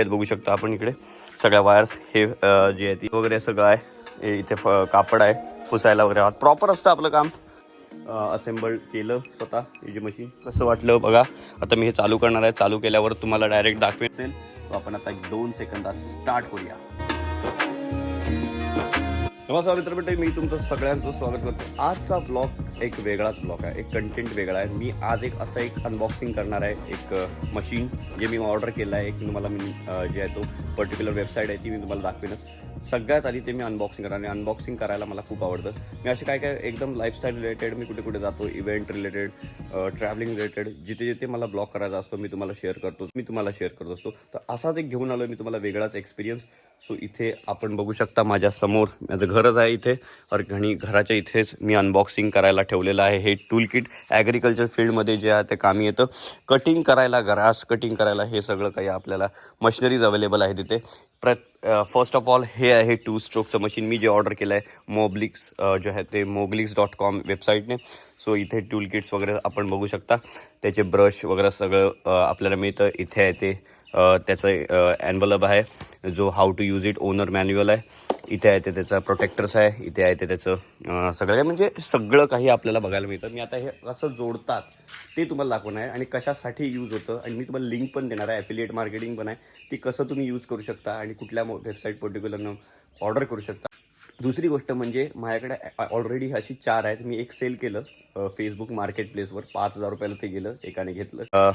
आहेत बघू शकता आपण इकडे. सगळ्या वायर्स हे जे आहे ती वगैरे सगळं आहे. हे इथे फ- कापड आहे पुसायला वगैरे. प्रॉपर असतं आपलं काम. असेंबल केलं स्वतः हे मशीन कसं वाटलं बघा. आता मी हे चालू करणार आहे. चालू केल्यावर तुम्हाला डायरेक्ट दाखवेल आपण आता एक दोन सेकंदात स्टार्ट करूया. नमस्कार मित्रमंडळी मी तुमचं सगळ्यांचं स्वागत करतो. आजचा ब्लॉग एक वेगळाच ब्लॉग आहे एक कंटेंट वेगळा आहे. मी आज एक असं एक अनबॉक्सिंग करणार आहे एक मशीन जे मी ऑर्डर केलं आहे एक तुम्हाला मी जे आहे तो पर्टिक्युलर वेबसाईट आहे ती मी तुम्हाला दाखवेनच. सगळ्यात आधी ते मी अनबॉक्सिंग करा आणि अनबॉक्सिंग करायला मला खूप आवडतं. मी असे काय काय एकदम लाईफस्टाईल रिलेटेड मी कुठे कुठे जातो इव्हेंट रिलेटेड ट्रॅव्हलिंग रिलेटेड जिथे जिथे मला ब्लॉग करायचा असतो मी तुम्हाला शेअर करतो मी तुम्हाला शेअर करत असतो. तर असाच एक घेऊन आलो मी तुम्हाला वेगळाच एक्सपिरियन्स सो इथे आपण बघू शकता माझ्यासमोर माझं घरच आहे इथे. और घणी घराच्या इथेच मी अनबॉक्सिंग करायला ठेवलेलं आहे. हे टूल किट ॲग्रिकल्चर फील्डमध्ये जे आहे ते कामी येतं. कटिंग करायला ग्रास कटिंग करायला हे सगळं काही आपल्याला मशिनरीज अवेलेबल आहे तिथे. प्र फर्स्ट ऑफ ऑल हे आहे टू स्ट्रोकचं मशीन मी जे ऑर्डर केलं आहे मोब्लिक्स जे आहे ते मोब्लिक्स डॉट कॉम वेबसाईटने सो इथे टूल किट्स वगैरे आपण बघू शकता. त्याचे ब्रश वगैरे सगळं आपल्याला मिळतं. इथे आहे ते त्याचं ॲनवलब आहे जो how to use it owner manual आहे. इथे आहे ते त्याचं प्रोटेक्टर्स आहे इथे आहे ते त्याचं सगळं काही म्हणजे सगळं काही आपल्याला बघायला मिळतं. मी आता हे कसं जोडतात ते तुम्हाला दाखवणार आहे. आणि कशासाठी यूज होतं आणि मी तुम्हाला लिंक पण देणार आहे. ॲफिलिएट मार्केटिंग पण आहे. ती कसं तुम्ही यूज करू शकता आणि कुठल्या वेबसाईट पर्टिक्युलरनं ऑर्डर करू शकता. दुसरी गोष्ट म्हणजे माझ्याकडे ऑलरेडी अशी चार आहेत. मी एक सेल केलं फेसबुक मार्केट प्लेसवर पाच हजार रुपयाला ते गेलं एकाने घेतलं.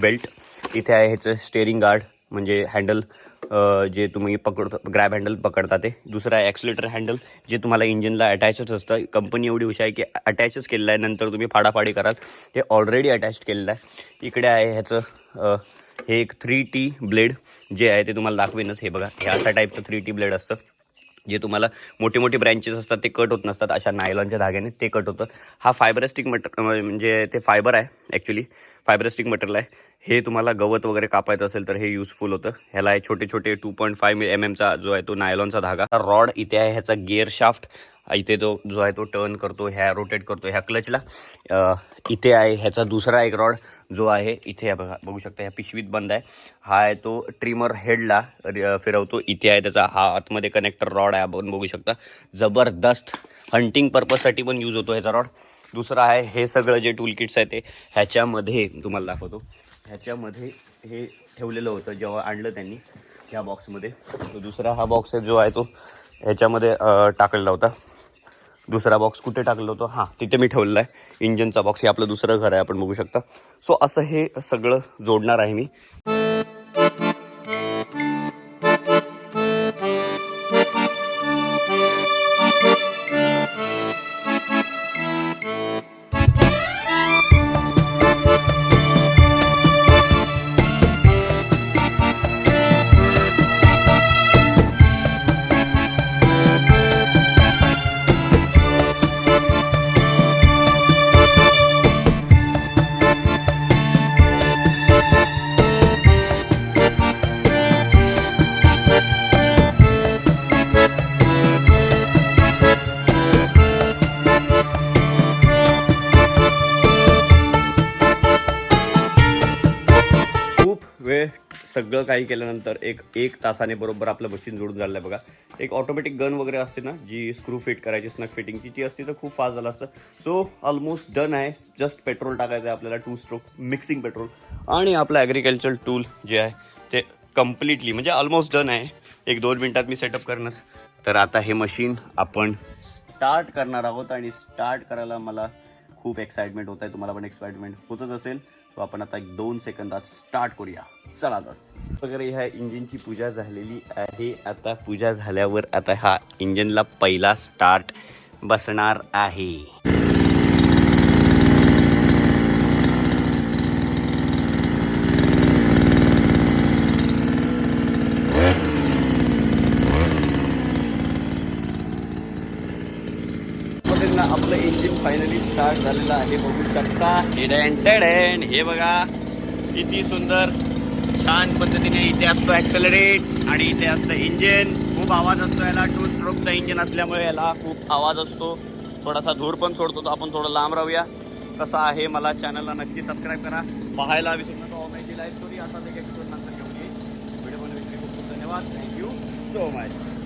बेल्ट इथे आहे ह्याचं स्टेअरिंग गार्ड म्हणजे हँडल जे तुम्ही पकड ग्रॅब हँडल पकडता ते. दुसरं आहे ॲक्सिलेटर हँडल जे तुम्हाला इंजिनला अटॅचच असतं. कंपनी एवढी हुशार आहे की अटॅचच केलेलं आहे नंतर तुम्ही फाडाफाडी कराल. ते ऑलरेडी अटॅच केलेलं आहे. इकडे आहे ह्याचं हे एक थ्री टी ब्लेड जे आहे ते तुम्हाला दाखवेनच. हे बघा हे अशा टाईपचं थ्री टी ब्लेड असतं. जे तुम्हाला मोठे मोठे ब्रँचेस असतात ते कट होत नसतात अशा नायलॉनच्या धाग्याने ते कट होतं. हा फायबरस्टिक मटर म्हणजे ते फायबर आहे ॲक्च्युली फायबरस्टिक मटेरियल आहे. हे तुम्हाला गवत वगैरे कापायचं असेल तर हे युजफुल होतं. ह्याला आहे छोटे छोटे टू पॉईंट फाय एम एमचा जो आहे तो नायलॉनचा धागा. रॉड इथे आहे ह्याचा गिअर शाफ्ट इथे तो जो आहे तो टर्न करतो ह्या रोटेट करतो ह्या क्लचला इथे आहे ह्याचा दुसरा एक रॉड जो आहे इथे बघा बघू शकता ह्या पिशवीत बंद आहे. हा आहे तो ट्रिमर हेडला फिरवतो. इथे आहे त्याचा हा आतमध्ये कनेक्टर रॉड आहे आपण बघू शकता. जबरदस्त हंटिंग पर्पजसाठी पण यूज होतो ह्याचा रॉड दुसरा आहे हे सगळं जे टूल किट्स आहे ते ह्याच्यामध्ये तुम्हाला दाखवतो. ह्याच्यामध्ये हे ठेवलेलं होतं जेव्हा आणलं त्यांनी ह्या बॉक्समध्ये तो दुसरा हा बॉक्स आहे जो आहे तो ह्याच्यामध्ये टाकलेला होता. दुसरा बॉक्स कुठे टाकलं होतं? हां तिथे मी ठेवलेला आहे. इंजनचा बॉक्स हे आपलं दुसरं घर आहे आपण बघू शकता. सो असं हे सगळं जोडणार आहे मी. सगळं काही केल्यानंतर एक एक तासाने बरोबर आपलं मशीन जोडून झालं आहे बघा. एक ऑटोमॅटिक गन वगैरे असते ना जी स्क्रू फिट करायची स्नक फिटिंगची ती असते तर खूप फास्ट झालं असतं. सो ऑलमोस्ट डन आहे. जस्ट पेट्रोल टाकायचं आहे आपल्याला टू स्ट्रोक मिक्सिंग पेट्रोल आणि आपलं ॲग्रिकल्चर टूल जे आहे ते कम्प्लिटली म्हणजे ऑलमोस्ट डन आहे. एक दोन मिनटात मी सेटअप करणार. तर आता हे मशीन आपण स्टार्ट करणार आहोत आणि स्टार्ट करायला मला खूप एक्साइटमेंट होत आहे तुम्हाला पण एक्साइटमेंट होतच असेल. तो आपण आता एक दोन सेकंदात स्टार्ट करूया. चला तर वगैरे ह्या इंजिनची पूजा झालेली आहे. आता पूजा झाल्यावर आता हा इंजिनला पहिला स्टार्ट बसणार आहे. ना आपलं इंजिन फायनली स्टार्ट झालेलं आहे. बघू शकता. हे बघा किती सुंदर. छान पद्धतीने इथे असतो ॲक्सेलरेट आणि इथे असतं इंजिन खूप आवाज असतो याला. टू स्ट्रोकचं इंजिन असल्यामुळे याला खूप आवाज असतो. थोडासा धूर पण सोडतो तो आपण थोडं लांब राहूया. कसं आहे मला चॅनलला नक्की सबस्क्राईब करा. पाहायला विसरू नका ओमेची लाईफ स्टोरी असा एक नंतर घेऊन येईल. व्हिडिओ धन्यवाद. Thank you so much